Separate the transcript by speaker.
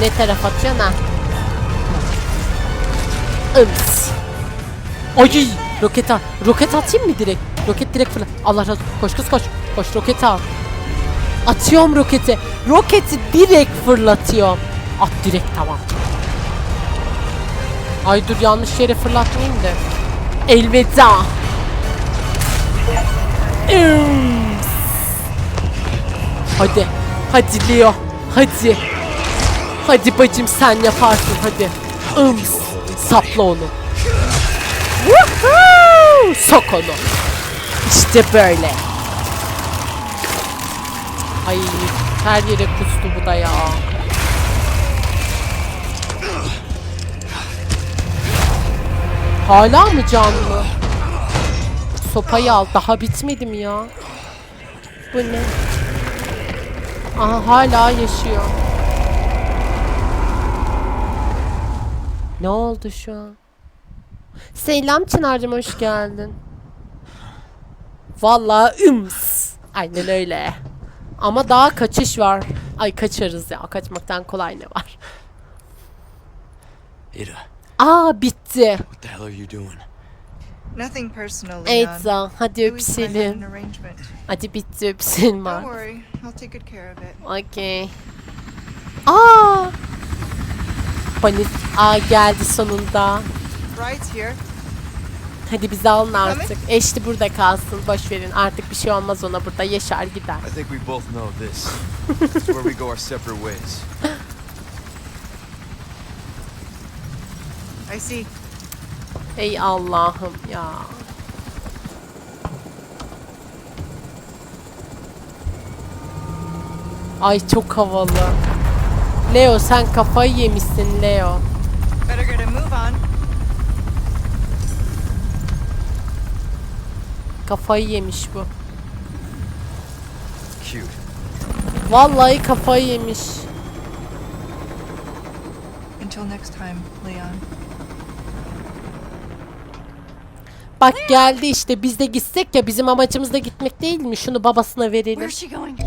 Speaker 1: Ne taraf atıyorsun ha? Ims. Ay roket at. Roket atayım mı direkt? Roket direkt fırla. Allah razı olsun. Koş kız koş. Koş roketi al. Atıyorum roketi. Roketi direkt fırlatıyorum. At direkt tamam. Ay dur yanlış yere fırlatmayayım da. Elveda. Ims. Hadi. Hadi Leo. Hadi. Hadi bacım sen yaparsın hadi. Ims. Sapla onu. Woohoo! Sok onu. İşte böyle. Ay her yere kustu bu da ya. Hala mı canlı? Sopayı al. Daha bitmedi mi ya? Bu ne? Aha hala yaşıyor. Ne oldu şu an? Selam Çınar'cığım hoş geldin. Vallahi üms. Aynen öyle. Ama daha kaçış var. Ay kaçarız ya. Kaçmaktan kolay ne var?
Speaker 2: Ada,
Speaker 1: Aa bitti.
Speaker 2: what the hell are you doing?
Speaker 3: Nothing personal, Leon.
Speaker 1: Eyza hadi
Speaker 3: Louis and I had an
Speaker 1: öpüşelim.
Speaker 3: arrangement.
Speaker 1: Hadi bitti öpüşelim
Speaker 3: Don't
Speaker 1: var.
Speaker 3: worry, I'll take good care of it.
Speaker 1: Okey. Aa! Panik. Aa geldi sonunda.
Speaker 3: Ride's here.
Speaker 1: Hadi bizi alın artık. Eşli burada kalsın. Boş verin. Artık bir şey olmaz ona burada. Yaşar gider.
Speaker 2: I think we both know this. It's where we go our separate ways.
Speaker 3: I see.
Speaker 1: Ey Allah'ım ya. Ay çok havalı. Leo sen kafayı yemişsin Leo.
Speaker 3: Better get a move on.
Speaker 1: Kafayı yemiş bu.
Speaker 2: Cute.
Speaker 1: Vallahi kafayı yemiş.
Speaker 3: Until next time, Leon.
Speaker 1: Bak geldi işte biz de gitsek ya bizim amacımız da gitmek değil mi? Şunu babasına verelim.
Speaker 4: Where's she going?